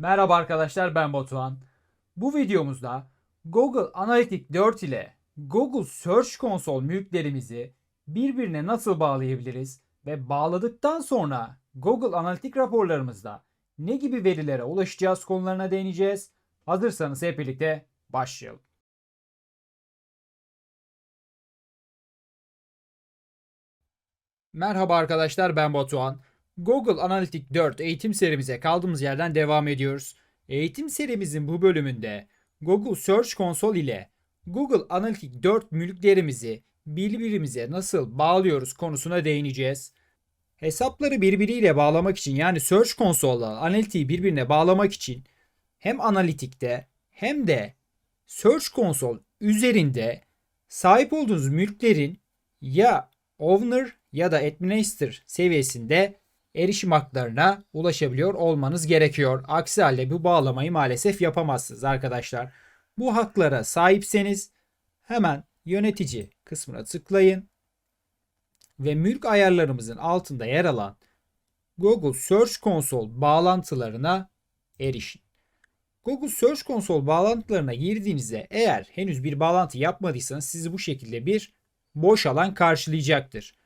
Merhaba arkadaşlar ben Batuhan. Bu videomuzda Google Analytics 4 ile Google Search Console mülklerimizi birbirine nasıl bağlayabiliriz ve bağladıktan sonra Google Analytics raporlarımızda ne gibi verilere ulaşacağız konularına değineceğiz. Hazırsanız hep birlikte başlayalım. Merhaba arkadaşlar ben Batuhan. Google Analytics 4 eğitim serimize kaldığımız yerden devam ediyoruz. Eğitim serimizin bu bölümünde Google Search Console ile Google Analytics 4 mülklerimizi birbirimize nasıl bağlıyoruz konusuna değineceğiz. Hesapları birbiriyle bağlamak için yani Search Console'la Analytics'i birbirine bağlamak için hem Analytic'te hem de Search Console üzerinde sahip olduğunuz mülklerin ya owner ya da administrator seviyesinde erişim haklarına ulaşabiliyor olmanız gerekiyor. Aksi halde bu bağlamayı maalesef yapamazsınız arkadaşlar. Bu haklara sahipseniz hemen yönetici kısmına tıklayın ve mülk ayarlarımızın altında yer alan Google Search Console bağlantılarına erişin. Google Search Console bağlantılarına girdiğinizde eğer henüz bir bağlantı yapmadıysanız sizi bu şekilde bir boş alan karşılayacaktır.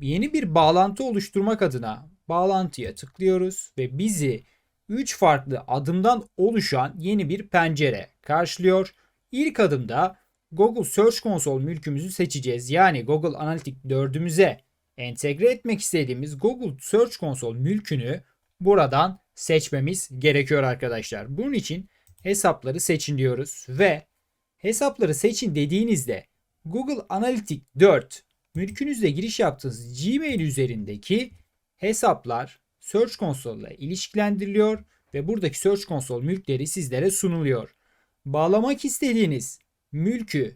Yeni bir bağlantı oluşturmak adına bağlantıya tıklıyoruz ve bizi 3 farklı adımdan oluşan yeni bir pencere karşılıyor. İlk adımda Google Search Console mülkümüzü seçeceğiz. Yani Google Analytics 4'ümüze entegre etmek istediğimiz Google Search Console mülkünü buradan seçmemiz gerekiyor arkadaşlar. Bunun için hesapları seçin diyoruz ve hesapları seçin dediğinizde Google Analytics 4 mülkünüzle giriş yaptığınız Gmail üzerindeki hesaplar Search Console ile ilişkilendiriliyor ve buradaki Search Console mülkleri sizlere sunuluyor. Bağlamak istediğiniz mülkü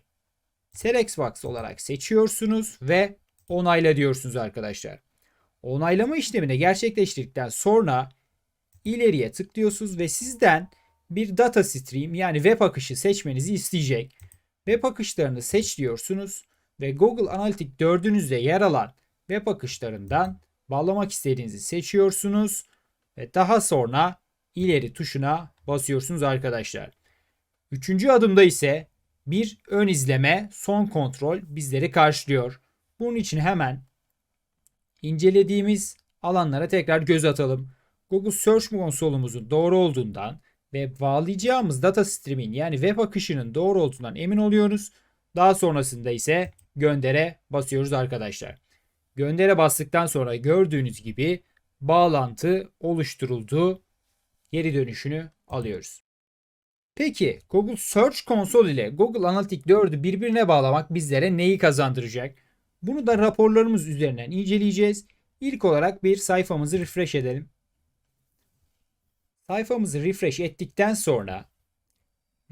Serexbox olarak seçiyorsunuz ve onayla diyorsunuz arkadaşlar. Onaylama işlemini gerçekleştirdikten sonra ileriye tıklıyorsunuz ve sizden bir data stream yani web akışı seçmenizi isteyecek. Web akışlarını seç diyorsunuz ve Google Analytics 4'ünüzde yer alan web akışlarından bağlamak istediğinizi seçiyorsunuz ve daha sonra ileri tuşuna basıyorsunuz arkadaşlar. Üçüncü adımda ise bir ön izleme, son kontrol bizleri karşılıyor. Bunun için hemen incelediğimiz alanlara tekrar göz atalım. Google Search Console'umuzun doğru olduğundan ve bağlayacağımız data stream'in yani web akışının doğru olduğundan emin oluyoruz. Daha sonrasında ise göndere basıyoruz arkadaşlar. Göndere bastıktan sonra gördüğünüz gibi bağlantı oluşturuldu. Geri dönüşünü alıyoruz. Peki Google Search Console ile Google Analytics 4'ü birbirine bağlamak bizlere neyi kazandıracak? Bunu da raporlarımız üzerinden inceleyeceğiz. İlk olarak bir sayfamızı refresh edelim. Sayfamızı refresh ettikten sonra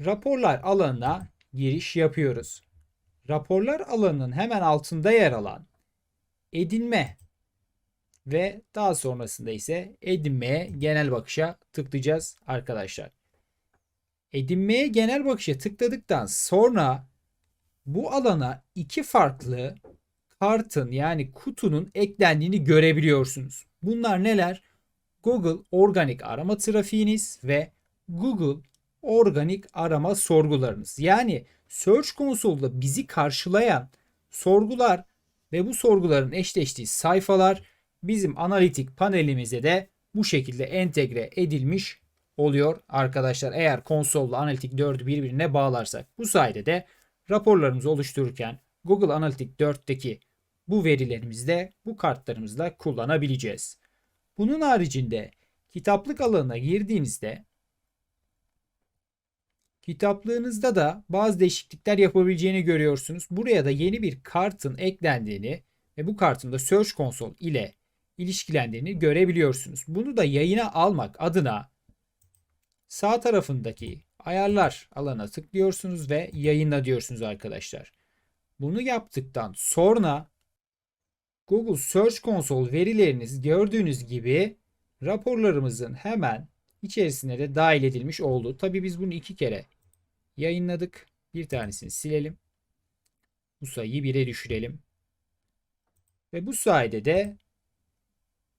raporlar alanına giriş yapıyoruz. Raporlar alanının hemen altında yer alan edinme ve daha sonrasında ise edinmeye genel bakışa tıklayacağız arkadaşlar. Edinmeye genel bakışa tıkladıktan sonra bu alana iki farklı kartın yani kutunun eklendiğini görebiliyorsunuz. Bunlar neler? Google organik arama trafiğiniz ve Google organik arama sorgularınız. Yani Search Console'da bizi karşılayan sorgular ve bu sorguların eşleştiği sayfalar bizim analitik panelimize de bu şekilde entegre edilmiş oluyor arkadaşlar. Eğer konsolla analitik 4'ü birbirine bağlarsak bu sayede de raporlarımızı oluştururken Google Analytics 4'teki bu verilerimizi de bu kartlarımızla kullanabileceğiz. Bunun haricinde kitaplık alanına girdiğinizde kitaplığınızda da bazı değişiklikler yapabileceğini görüyorsunuz. Buraya da yeni bir kartın eklendiğini ve bu kartın da Search Console ile ilişkilendiğini görebiliyorsunuz. Bunu da yayına almak adına sağ tarafındaki ayarlar alana tıklıyorsunuz ve yayınla diyorsunuz arkadaşlar. Bunu yaptıktan sonra Google Search Console verileriniz gördüğünüz gibi raporlarımızın hemen içerisine de dahil edilmiş oldu. Tabi biz bunu iki kere yayınladık. Bir tanesini silelim. Bu sayıyı 1'e düşürelim. Ve bu sayede de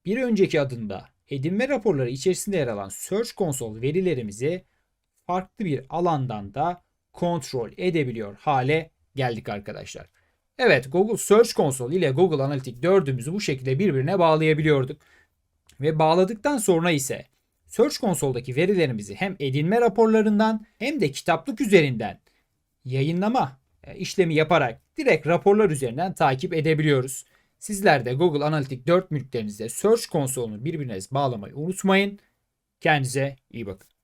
bir önceki adımda edinme raporları içerisinde yer alan Search Console verilerimizi farklı bir alandan da kontrol edebiliyor hale geldik arkadaşlar. Evet Google Search Console ile Google Analytics 4'ümüzü bu şekilde birbirine bağlayabiliyorduk. Ve bağladıktan sonra ise Search Console'daki verilerimizi hem edinme raporlarından hem de kitaplık üzerinden yayınlama e, işlemi yaparak direkt raporlar üzerinden takip edebiliyoruz. Sizler de Google Analytics 4 mülklerinizde Search Console'unu birbirine bağlamayı unutmayın. Kendinize iyi bakın.